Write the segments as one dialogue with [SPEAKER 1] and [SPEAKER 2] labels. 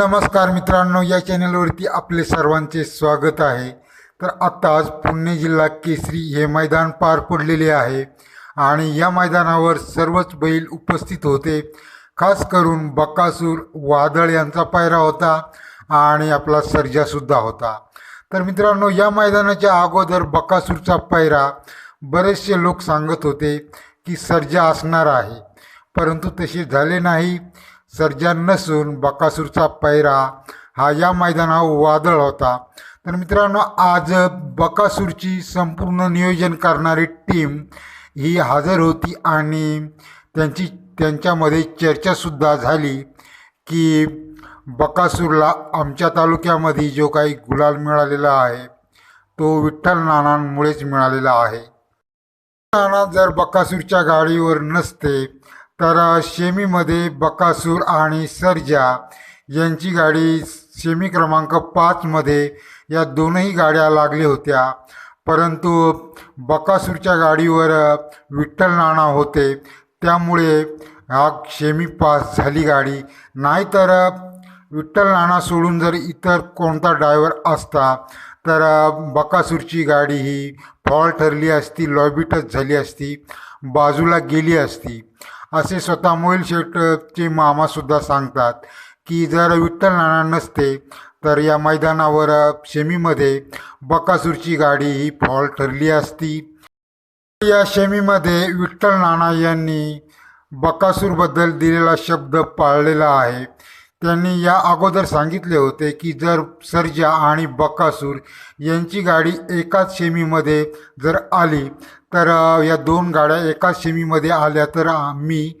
[SPEAKER 1] नमस्कार मित्रांनो या चॅनलवरती आपले सर्वांचे स्वागत आहे. तर आत्ता आज पुणे जिल्हा केसरी हे मैदान पार पडलेले आहे आणि या मैदानावर सर्वच बैल उपस्थित होते. खास करून बकासूर वादळ यांचा पायरा होता आणि आपला सर्जासुद्धा होता. तर मित्रांनो या मैदानाच्या अगोदर बकासूरचा पायरा बरेचसे लोक सांगत होते की सर्जा असणार आहे. परंतु तसे झाले नाही. सर्जन नसून बकासूरचा पैरा हा या मैदानावर वादळ होता. तर मित्रांनो आज बकासूरची संपूर्ण नियोजन करणारी टीम ही हजर होती आणि त्यांची त्यांच्यामध्ये चर्चासुद्धा झाली की बकासूरला आमच्या तालुक्यामध्ये जो काही गुलाल मिळालेला आहे तो विठ्ठल नानांमुळेच मिळालेला आहे. नाना जर बकासूरच्या गाडीवर नसते तर शेमीमध्ये बकासूर आणि सर्जा यांची गाडी सेमी क्रमांक पाचमध्ये या दोनही गाड्या लागल्या होत्या. परंतु बकासूरच्या गाडीवर विठ्ठल नाना होते. त्यामुळे हा शेमी पास झाली गाडी. नाहीतर विठ्ठल नाना सोडून जर इतर कोणता ड्रायव्हर असता तर बकासूरची गाडी ही फॉल ठरली असती लॉबीटच झाली असती बाजूला गेली असती. असे स्वतः मोहिल शेटचे मामासुद्धा सांगतात की जर विठ्ठल नाना नसते तर या मैदानावर शेमीमध्ये बकासूरची गाडी ही फॉल ठरली असती. या शेमीमध्ये विठ्ठल नाना यांनी बकासूरबद्दल दिलेला शब्द पाळलेला आहे. त्यांनी या अगोदर सांगितले होते की जर सर्जा आणि बकासूर यांची गाडी एकाच शेमीमध्ये जर आली तर या दोन गाड्या एकाच शेमीमध्ये आल्या तर मी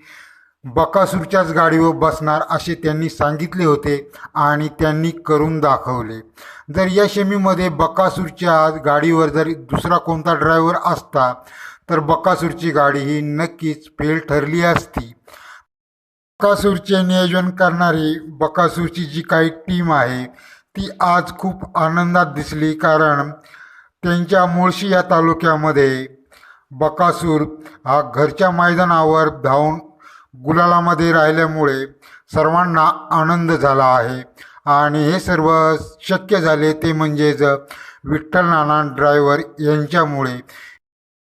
[SPEAKER 1] बकासूरच्याच गाडीवर बसणार असे त्यांनी सांगितले होते आणि त्यांनी करून दाखवले. जर या शेमीमध्ये बकासूरच्या गाडीवर जर दुसरा कोणता ड्रायव्हर असता तर बकासूरची गाडी ही नक्कीच फेल ठरली असती. बकासूरचे नियोजन करणारी बकासूरची जी काही टीम आहे ती आज खूप आनंदात दिसली. कारण त्यांच्या मुळशी या तालुक्यामध्ये बकासूर हा घरच्या मैदानावर धावून गुलालामध्ये राहिल्यामुळे सर्वांना आनंद झाला आहे. आणि हे सर्व शक्य झाले ते म्हणजेच विठ्ठल नाना ड्रायव्हर यांच्यामुळे.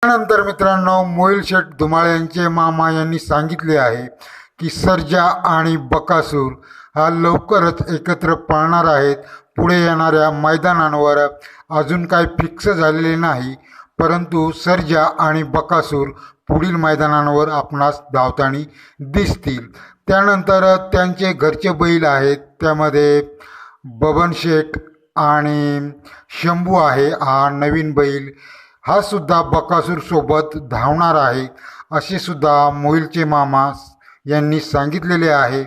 [SPEAKER 1] त्यानंतर मित्रांनो मोईल शेठ धुमाळ यांचे मामा यांनी सांगितले आहे की सर्जा आणि बकासूर हा लवकरच एकत्र पळणार आहेत. पुढे येणाऱ्या मैदानांवर अजून काही फिक्स झालेले नाही परंतु सर्जा आणि बकासूर पुढील मैदानांवर आपणास धावताना दिसतील. त्यानंतर त्यांचे घरचे बैल आहेत. त्यामध्ये बबन शेठ आणि शंभू आहे. हा नवीन बैल हा सुद्धा बकासूरसोबत धावणार आहे. असे सुद्धा मोहिलचे मामा यांनी सांगितलेले आहे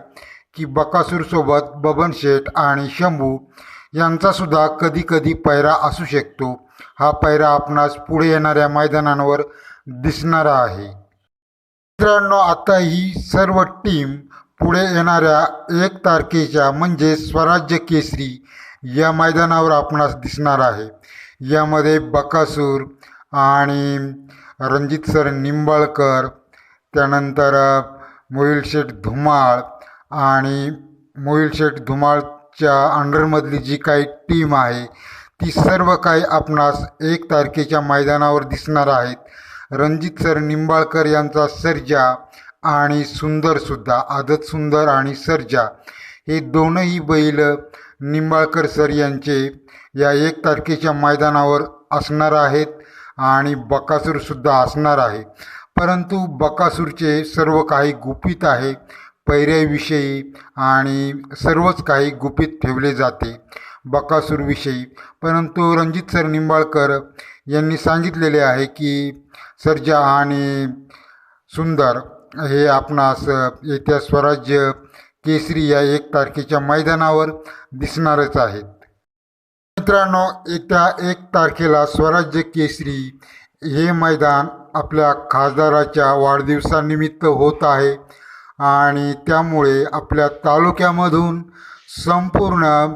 [SPEAKER 1] की बकासूरसोबत बबन शेठ आणि शंभू यांचासुद्धा कधीकधी पैरा असू शकतो. हा पैरा आपणास पुढे येणाऱ्या मैदानांवर दिसणारा आहे. मित्रांनो आता ही सर्व टीम पुढे येणाऱ्या एक तारखेच्या म्हणजे स्वराज्य केसरी या मैदानावर आपणास दिसणार आहे. यामध्ये बकासूर आणि रणजित सर निंबाळकर त्यानंतर मोहिलशेठ धुमाळ आणि मोहिलशेठ धुमाळच्या अंडरमधली जी काही टीम आहे ती सर्व काही आपणास एक तारखेच्या मैदानावर दिसणार आहेत. रणजित सर निंबाळकर यांचा सर्जा आणि सुंदरसुद्धा आदत सुंदर आणि सर्जा हे दोनही बैल निंबाळकर सर यांचे या एक तारखेच्या मैदानावर असणार आहेत आणि बकासूरसुद्धा असणार आहे. परंतु बकासूरचे सर्व काही गुपित आहे. पैऱ्याविषयी आणि सर्वच काही गुपित ठेवले जाते. बकासूरविषयी. परंतु रणजित सर निंबाळकर यांनी सांगितलेले आहे की सर्जा आणि सुंदर हे आपणास येत्या स्वराज्य केसरी या एक तारखेच्या मैदानावर दिसणारच आहेत. मित्रांनो येत्या एक तारखेला स्वराज्य केसरी हे मैदान आपल्या खासदाराच्या वाढदिवसानिमित्त होत आहे. आणि त्यामुळे आपल्या तालुक्यामधून संपूर्ण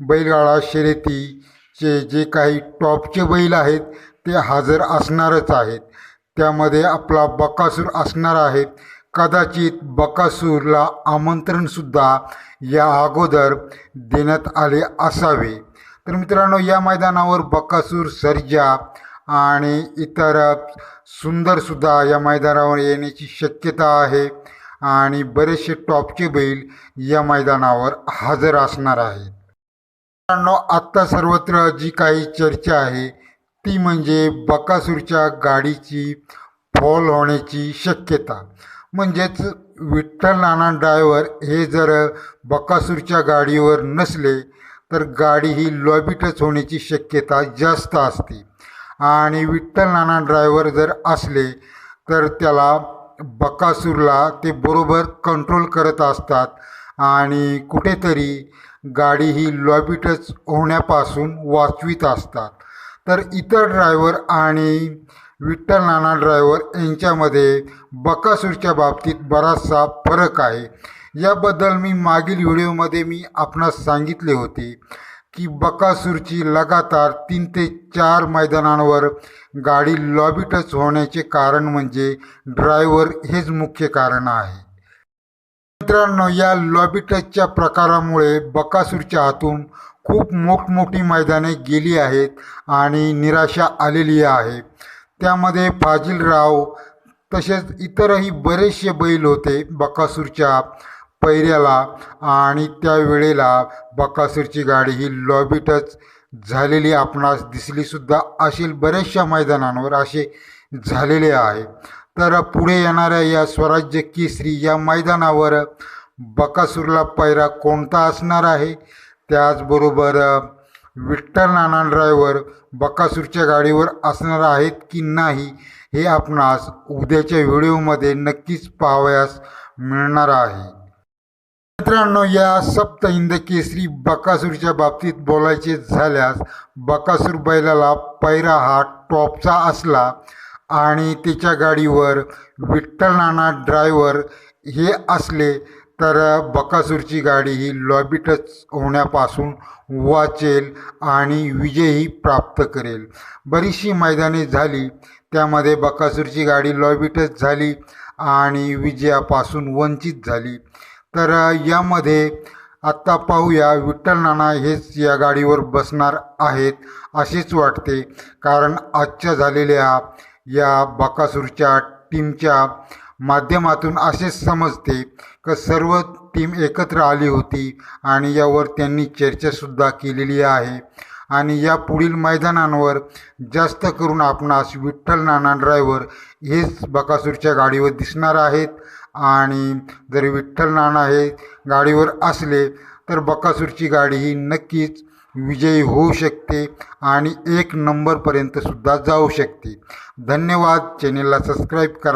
[SPEAKER 1] बैलगाडा शर्यतीचे जे काही टॉपचे बैल आहेत ते हजर असणारच आहेत. त्यामध्ये आपला बकासूर असणार आहे. कदाचित बकासूरला आमंत्रणसुद्धा या अगोदर देण्यात आले असावे. तर मित्रांनो या मैदानावर बकासूर सर्जा आणि इतर सुंदरसुद्धा या मैदानावर येण्याची शक्यता आहे. आणि बरेचसे टॉपचे बैल या मैदानावर हजर असणार आहेत. मित्रांनो आत्ता सर्वत्र जी काही चर्चा आहे ती म्हणजे बकासूरच्या गाडीची फॉल होण्याची शक्यता. म्हणजेच विठ्ठल नाना ड्रायव्हर हे जर बकासूरच्या गाडीवर नसले तर गाडी ही लॉबिटच होण्याची शक्यता जास्त असते. आणि विठ्ठल नाना ड्रायव्हर जर असले तर त्याला बकासूरला ते बरोबर कंट्रोल करत असतात. आणि कुठेतरी गाडी ही लॉबिटच होण्यापासून वाचवीत असतात. तर इतर ड्रायव्हर आणि विठ्ठल नाना ड्रायव्हर यांच्यामध्ये बकासूरच्या बाबतीत बराचसा फरक आहे. याबद्दल मी मागील व्हिडिओमध्ये मी आपणास सांगितले होते. की बकासूरची लगातार तीन ते चार मैदानांवर गाडी लॉबिटच होण्याचे कारण म्हणजे ड्रायव्हर हेच मुख्य कारण आहे. मित्रांनो या लॉबी टचच्या प्रकारामुळे बकासूरच्या हातून खूप मोठमोठी मैदाने गेली आहेत आणि निराशा आलेली आहे. त्यामध्ये फाजिलराव तसेच इतरही बरेचसे बैल होते बकासूरच्या. पैऱ्याला आणि त्या वेळेला बकासूरची गाडी ही लॉबिटच झालेली आपणास दिसलीसुद्धा असेल बऱ्याचशा मैदानांवर असे झालेले आहे. तर पुढे येणाऱ्या या स्वराज्य केसरी या मैदानावर बकासूरला पैरा कोणता असणार आहे? त्याचबरोबर विठ्ठल नाना ड्रायव्हर बकासूरच्या गाडीवर असणार आहेत की नाही हे आपणास उद्याच्या व्हिडिओमध्ये नक्कीच पाहावयास मिळणार आहे. मित्रांनो या सप्त हिंद केसरी बकासूरच्या बाबतीत बोलायचे झाल्यास बकासूर बैलाला पैरा हा टॉपचा असला आणि त्याच्या गाडीवर विठ्ठल नाना ड्रायव्हर हे असले तर बकासूरची गाडी ही लॉबीटच होण्यापासून वाचेल आणि विजयही प्राप्त करेल. बरीचशी मैदाने झाली त्यामध्ये बकासूरची गाडी लॉबीटच झाली आणि विजयापासून वंचित झाली. तर यामध्ये आत्ता पाहूया विठ्ठल नाना हेच या गाडीवर बसणार आहेत असेच वाटते. कारण आजच्या झालेल्या या बकासूरच्या टीमच्या माध्यमातून असेच समजते का सर्व टीम एकत्र आली होती आणि यावर त्यांनी चर्चासुद्धा केलेली आहे. आणि या पुढील मैदानांवर जास्त करून आपणास विठ्ठल नाना ड्रायव्हर हेच बकासूरच्या गाडीवर दिसणार आहेत. आणि जर विठ्ठल नाना हे गाडीवर असले तर बकासूरची गाडी ही नक्कीच विजयी होऊ शकते आणि एक नंबरपर्यंतसुद्धा जाऊ शकते. धन्यवाद. चॅनेलला सबस्क्राईब करा.